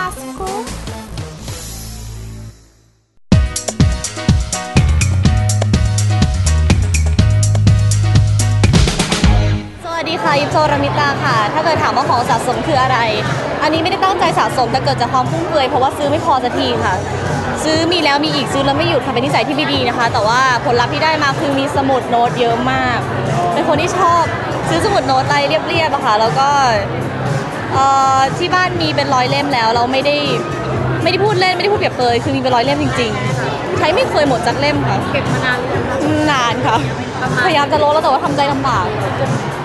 Vasco. สวัสดีค่ะยิปโซรามิตาค่ะ ถ้าเกิดถามว่าของสะสมคืออะไร อันนี้ไม่ได้ตั้งใจสะสมแต่เกิดจากความฟุ่มเฟือยเพราะว่าซื้อไม่พอสักทีค่ะ ซื้อมีแล้วมีอีกซื้อแล้วไม่หยุดค่ะเป็นนิสัยที่ไม่ดีนะคะ แต่ว่าผลลัพธ์ที่ได้มาคือมีสมุดโน้ตเยอะมาก เป็นคนที่ชอบซื้อสมุดโน้ตอะไรเรียบๆอะค่ะ แล้วก็ เอ่อที่บ้านมีเป็นร้อยเล่มแล้ว เราไม่ได้ไม่ได้พูดเล่นไม่ได้พูดเปรียบเปรยคือมีเป็นร้อยเล่มจริง ๆ ใช้ไม่เคยหมดจากเล่มค่ะ เก็บมานานนานค่ะ พยายามจะลดแล้วแต่ว่าทำใจลำบาก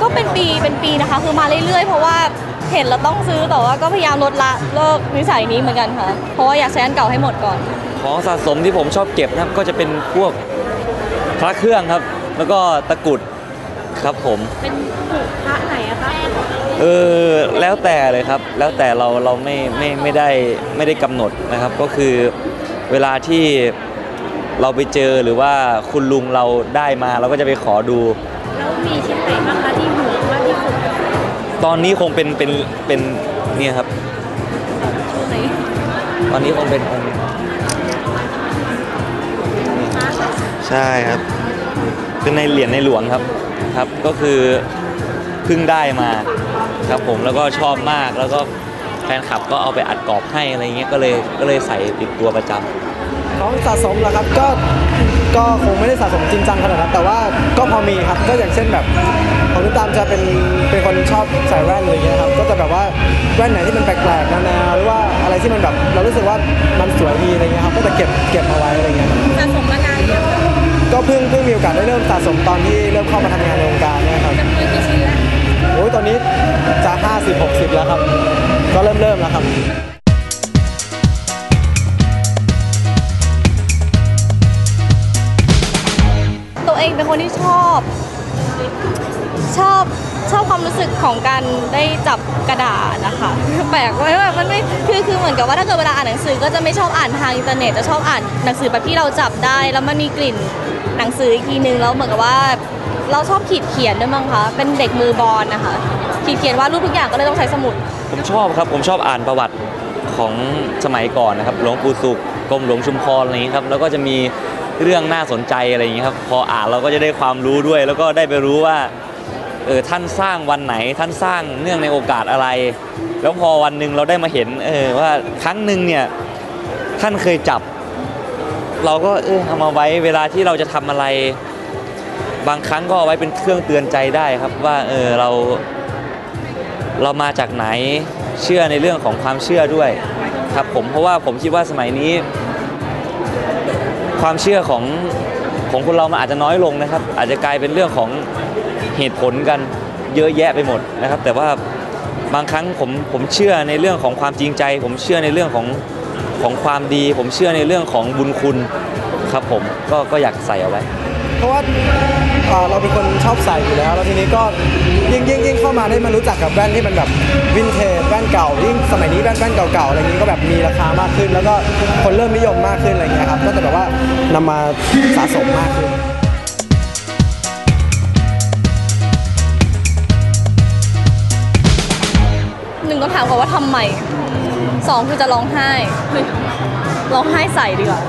ก็เป็นปีเป็นปีนะคะ คือมาเรื่อยๆ เพราะว่าเห็นแล้วต้องซื้อแต่ว่าก็พยายามลดละเลิกนิสัยนี้เหมือนกันค่ะ เพราะว่าอยากใช้อันเก่าให้หมดก่อน ของสะสมที่ผมชอบเก็บนะครับก็จะเป็นพวกพระเครื่องครับ แล้วก็ตะกรุด ครับผม เป็นผูกพระไหนอะคะเออแล้วแต่เลยครับ แล้วแต่เราเราไม่ไม่ไม่ได้ไม่ได้กำหนดนะครับ ก็คือเวลาที่เราไปเจอหรือว่าคุณลุงเราได้มาเราก็จะไปขอดู แล้วมีชิ้นไหนบ้างคะที่ห่วงมากที่สุดตอนนี้คงเป็นเป็นเป็นเนี่ยครับ ช่วงไหนตอนนี้คงเป็นองค์ใช่ครับ เป็นในเหรียญในหลวงครับ ครับก็คือเพิ่งได้มาครับผมแล้วก็ชอบมากแล้วก็แฟนคลับก็เอาไปอัดกรอบให้อะไรเงี้ยก็เลยก็เลยใส่ติดตัวประจำของสะสมเหรอครับก็ก็คงไม่ได้สะสมจริงจังขนาดนั้นแต่ว่าก็พอมีครับก็อย่างเช่นแบบของนุตามจะเป็นเป็นคนชอบใส่แว่นอะไรเงี้ยครับก็จะแบบว่าแว่นไหนที่มันแปลกๆนานาหรือว่าอะไรที่มันแบบเรารู้สึกว่ามันสวยดีอะไรเงี้ยครับก็จะเก็บเก็บเอาไว้อะไรเงี้ยครับสะสมมานานยัง ก็เพิ่งเพิ่งมีโอกาสได้เริ่มสะสมตอนที่เริ่มเข้ามาทำงานในวงการเนี่ยครับจำนวนกี่ชิ้นแล้วโอ้ยตอนนี้จะ50 60 แล้วครับ ก็เริ่มเริ่มแล้วครับตัวเองเป็นคนที่ชอบ ชอบช อบความรู้สึกของการได้จับกระดาษนะคะแปลกไว้แบบมันไม่คือคือเหมือนกับว่าถ้าเกิดเวลาอ่านหนังสือก็จะไม่ชอบอ่านทางอินเทอร์เน็ตจะชอบอ่านหนังสือแบบที่เราจับได้ แล้วมันมีกลิ่นหนังสืออีกทีนึงแล้วเหมือนกับว่า เราชอบขีดเขียนด้วยมั้งคะเป็นเด็กมือบอลนะคะขีดเขียนวาดรูปทุกอย่างก็เลยต้องใช้สมุด ผมชอบครับผมชอบอ่านประวัติของสมัยก่อนนะครับหลวงปู่สุขกรมหลวงชุมพรอะไรอย่างนี้ครับแล้วก็จะมีเรื่องน่าสนใจอะไรอย่างนี้ครับพออ่านเราก็จะได้ความรู้ด้วย แล้วก็ได้ไปรู้ว่า เออท่านสร้างวันไหนท่านสร้างเนื่องในโอกาสอะไร แล้วพอวันหนึ่งเราได้มาเห็นเออว่าครั้งหนึ่งเนี่ยท่านเคยจับ เราก็เออเอามาไว้เวลาที่เราจะทำอะไร บางครั้งก็เอาไว้เป็นเครื่องเตือนใจได้ครับว่าเออเราเรามาจากไหนเชื่อในเรื่องของความเชื่อด้วยครับผมเพราะว่าผมคิดว่าสมัยนี้ ความเชื่อของ ของคนเรามันอาจจะน้อยลงนะครับ อาจจะกลายเป็นเรื่องของเหตุผลกันเยอะแยะไปหมดนะครับ แต่ว่าบางครั้งผมผมเชื่อในเรื่องของความจริงใจ ผมเชื่อในเรื่องของของความดี ผมเชื่อในเรื่องของบุญคุณครับผมก็ก็อยากใส่เอาไว้ เพราะว่าเอ่อเราเป็นคนชอบใส่อยู่แล้ว แล้วทีนี้ก็ยิ่งยิ่งยิ่งเข้ามาได้มารู้จักกับแว่นที่มันแบบวินเทจ เก่ายิ่งสมัยนี้แว่นแว่นเก่าๆอะไรอย่างนี้ก็แบบมีราคามากขึ้น แล้วก็คนเริ่มนิยมมากขึ้นอะไรอย่างเงี้ยครับก็จะแบบว่านำมาสะสมมากขึ้นหนึ่งต้องถามก่อนว่าทำไมสองคือจะร้องไห้เฮ้ยร้องไห้ใส่ดีกว่า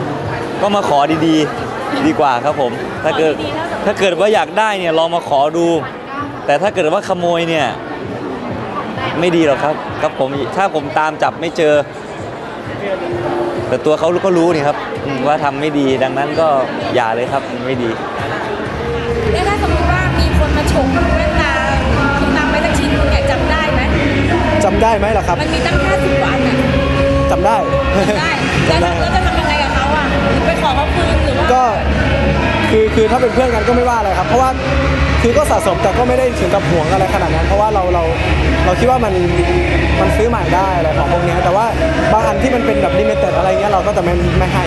ก็มาขอดีๆ ดีกว่าครับผม ถ้าเกิดขอดีๆถ้าแบบถ้าเกิดว่าอยากได้เนี่ยลองมาขอดู แต่ถ้าเกิดว่าขโมยเนี่ย ไม่ดีหรอกครับครับผมถ้าผมตามจับไม่เจอ แต่ตัวเขาก็รู้นี่ครับอืมว่าทำไม่ดีดังนั้นก็อย่าเลยครับมันไม่ดีแล้วถ้าสมมติว่ามีคนมาฉกแว่นตาคุณตามไปสักชิ้นคุณอยากจำได้ไหมจำได้ไหมล่ะครับ มันมีตั้ง50กว่าอันน่ะจำได้ได้แล้วจำได้แล้วจะทำยังไงกับเขาอะไปขอเขาคืนหรือว่าก็คือคือถ้าเป็นเพื่อนกันก็ไม่ว่าอะไรครับ เพราะว่า คือก็สะสมแต่ก็ไม่ได้ถึงกับห่วงอะไรขนาดนั้น เพราะว่าเราเราเราคิดว่ามันมันซื้อใหม่ได้อะไรของพวกนี้แต่ว่าบางอันที่มันเป็นแบบลิมิเต็ดอะไรเงี้ยเราก็จะไม่ไม่ให้